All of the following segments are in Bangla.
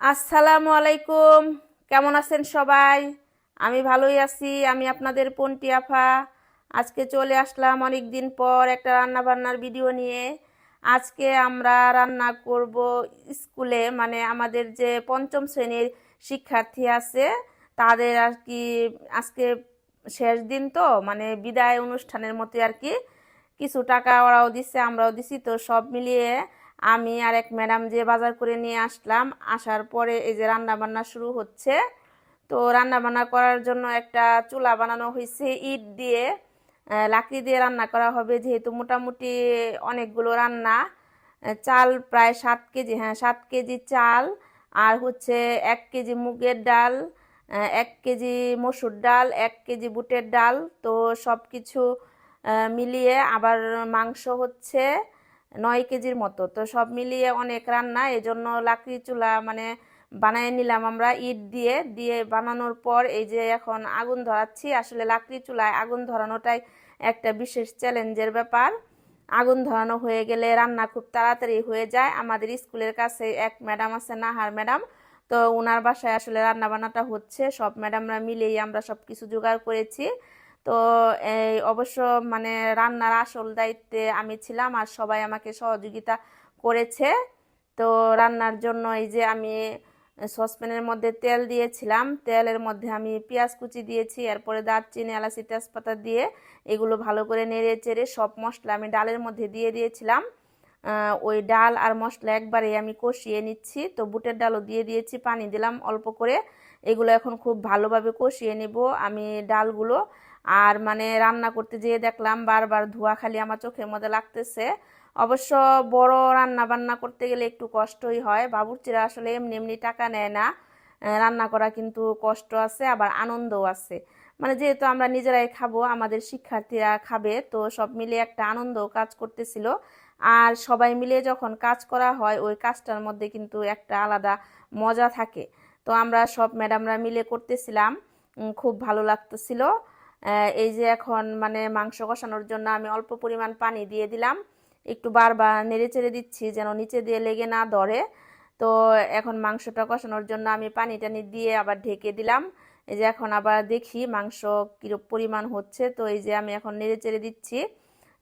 আসসালামু আলাইকুম। কেমন আছেন সবাই? আমি ভালোই আছি, আমি আপনাদের পন্টি আফা। আজকে চলে আসলাম অনেক দিন পর একটা রান্না বান্নার ভিডিও নিয়ে। আজকে আমরা রান্না করব স্কুলে মানে আমাদের যে পঞ্চম শ্রেণির শিক্ষার্থী আছে, তাদের আর কি আজকে শেষ দিন তো মানে বিদায় অনুষ্ঠানের মতো আর কি কিছু টাকা ওরাও দিচ্ছে, আমরাও দিছি, তো সব মিলিয়ে আমি আর এক ম্যাডাম যে বাজার করে নিয়ে আসলাম, আসার পরে এই যে রান্না বান্না শুরু হচ্ছে। তো রান্না বান্না করার জন্য একটা চুলা বানানো হয়েছে, ইট দিয়ে লাকড়ি দিয়ে রান্না করা হবে। যেহেতু মোটামুটি অনেকগুলো রান্না চাল প্রায় সাত কেজি হ্যাঁ সাত কেজি চাল আর হচ্ছে এক কেজি মুগের ডাল এক কেজি মসুর ডাল, এক কেজি বুটের ডাল। তো সব কিছু মিলিয়ে আবার মাংস হচ্ছে। নয় কেজির মতো। তো সব মিলিয়ে অনেক রান্না, এজন্য লাকড়ি চুলা মানে বানিয়ে নিলাম আমরা ইট দিয়ে। দিয়ে বানানোর পর এই যে এখন আগুন ধরাচ্ছি, আসলে লাকড়ি চুলায় আগুন ধরানোটাই একটা বিশেষ চ্যালেঞ্জের ব্যাপার। আগুন ধরানো হয়ে গেলে রান্না খুব তাড়াতাড়ি হয়ে যায়। আমাদের স্কুলের কাছে এক ম্যাডাম আছে, নাহার ম্যাডাম। তো ওনার বাসায় আসলে রান্না বান্নাটা হচ্ছে। সব ম্যাডামরা মিলেই আমরা সব কিছু জোগাড় করেছি। তো এই অবশ্য মানে রান্নার আসল দায়িত্বে আমি ছিলাম আর সবাই আমাকে সহযোগিতা করেছে। তো রান্নার জন্য এই যে আমি সসপ্যানের মধ্যে তেল দিয়েছিলাম, তেলের মধ্যে আমি পেঁয়াজ কুচি দিয়েছি, এরপরে দারচিনি এলাচি তেজপাতা দিয়ে এগুলো ভালো করে নেড়ে চেড়ে সব মশলা আমি ডালের মধ্যে দিয়ে দিয়েছিলাম। ওই ডাল আর মশলা একবারে আমি কষিয়ে নিচ্ছি। তো বুটের ডালও দিয়ে দিয়েছি, পানি দিলাম অল্প করে। এগুলো এখন খুব ভালোভাবে কষিয়ে নিব আমি ডালগুলো। আর মানে রান্না করতে যেয়ে দেখলাম বারবার ধোয়া খালি আমার চোখের মধ্যে লাগতেছে। অবশ্য বড় রান্না বান্না করতে গেলে একটু কষ্টই হয়। বাবুর্চিরা আসলে এমনি এমনি টাকা নেয় না। রান্না করা কিন্তু কষ্ট আছে, আবার আনন্দও আছে। মানে যেহেতু আমরা নিজেরাই খাব, আমাদের শিক্ষার্থীরা খাবে, তো সব মিলে একটা আনন্দ কাজ করতেছিল। আর সবাই মিলে যখন কাজ করা হয়, ওই কাজটার মধ্যে কিন্তু একটা আলাদা মজা থাকে। তো আমরা সব ম্যাডামরা মিলে করতেছিলাম। খুব ভালো লাগতেছিল। এই যে এখন মানে মাংস কষানোর জন্য আমি অল্প পরিমাণ পানি দিয়ে দিলাম। একটু বারবার নেড়ে চেড়ে দিচ্ছি যেন নিচে দিয়ে লেগে না ধরে। তো এখন মাংসটা কষানোর জন্য আমি পানি টানি দিয়ে আবার ঢেকে দিলাম। এই যে এখন আবার দেখি মাংস কিরূপ পরিমাণ হচ্ছে। তো এই যে আমি এখন নেড়ে চেড়ে দিচ্ছি।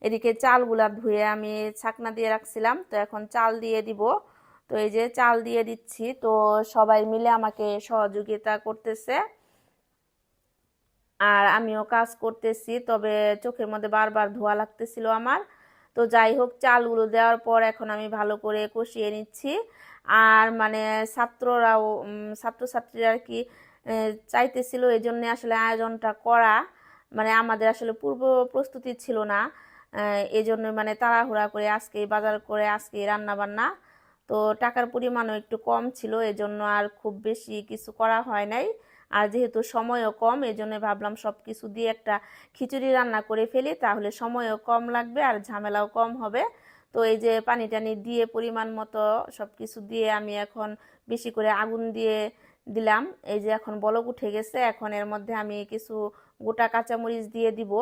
এদিকে চালগুলা ধুয়ে আমি ছাকনা দিয়ে রাখছিলাম। তো এখন চাল দিয়ে দিব। তো এই যে চাল দিয়ে দিচ্ছি। তো সবাই মিলে আমাকে সহযোগিতা করতেছে। আর আমিও কাজ করতেছি, তবে চোখের মধ্যে বারবার ধোয়া লাগতেছিল আমার। তো যাই হোক, চালগুলো দেওয়ার পর এখন আমি ভালো করে কষিয়ে নিচ্ছি। আর মানে ছাত্ররাও ছাত্রছাত্রীরা আর কি চাইতেছিল এই জন্যে আসলে আয়োজনটা করা। মানে আমাদের আসলে পূর্ব প্রস্তুতি ছিল না। এই জন্য মানে তাড়াহুড়া করে আজকেই বাজার করে আজকেই রান্না বান্না তো টাকার পরিমাণও একটু কম ছিল, এজন্য আর খুব বেশি কিছু করা হয় নাই। আর যেহেতু সময়ও কম এজন্য ভাবলাম সব কিছু দিয়ে একটা খিচুড়ি রান্না করে ফেলি, তাহলে সময়ও কম লাগবে আর ঝামেলাও কম হবে। তো এই যে পানি টানি দিয়ে পরিমাণ মতো সব কিছু দিয়ে আমি এখন বেশি করে আগুন দিয়ে দিলাম। এই যে এখন বলক উঠে গেছে, এখন এর মধ্যে আমি কিছু গোটা কাঁচামরিচ দিয়ে দিব।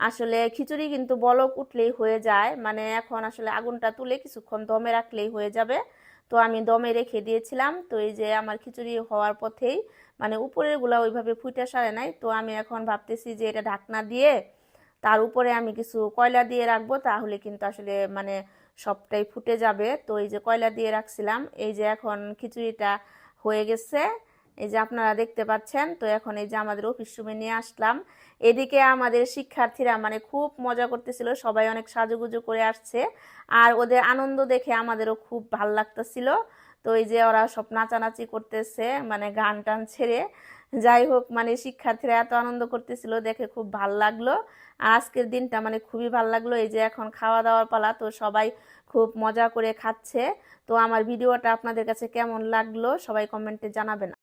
আসলে খিচুড়ি কিন্তু বলক উঠলেই হয়ে যায়। মানে এখন আসলে আগুনটা তুলে কিছুক্ষণ দমে রাখলেই হয়ে যাবে। তো আমি দমে রেখে দিয়েছিলাম। তো এই যে আমার খিচুড়ি হওয়ার পথেই মানে উপরেরগুলা ওইভাবে ফুটে সারে নাই। তো আমি এখন ভাবতেছি যে এটা ঢাকনা দিয়ে তার উপরে আমি কিছু কয়লা দিয়ে রাখব। তাহলে কিন্তু আসলে মানে সবটাই ফুটে যাবে। তো এই যে কয়লা দিয়ে রাখছিলাম, এই যে এখন খিচুড়িটা হয়ে গেছে। এই যে আপনারা দেখতে পাচ্ছেন, তো এখন এই যে আমাদের অফিস রুমে নিয়ে আসলাম। এদিকে আমাদের শিক্ষার্থীরা মানে খুব মজা করতেছিল, সবাই অনেক সাজুগুজু করে আসছে। আর ওদের আনন্দ দেখে আমাদেরও খুব ভালো লাগতেছিল। তো এই যে ওরা সব নাচানাচি করতেছে মানে গান টান ছেড়ে। যাই হোক মানে শিক্ষার্থীরা এত আনন্দ করতেছিল, দেখে খুব ভালো লাগল। আর আজকের দিনটা মানে খুবই ভালো লাগল, এই যে এখন খাওয়া দাওয়ার পালা, তো সবাই খুব মজা করে খাচ্ছে। তো আমার ভিডিওটা আপনাদের কাছে কেমন লাগল, সবাই কমেন্টে জানাবেন।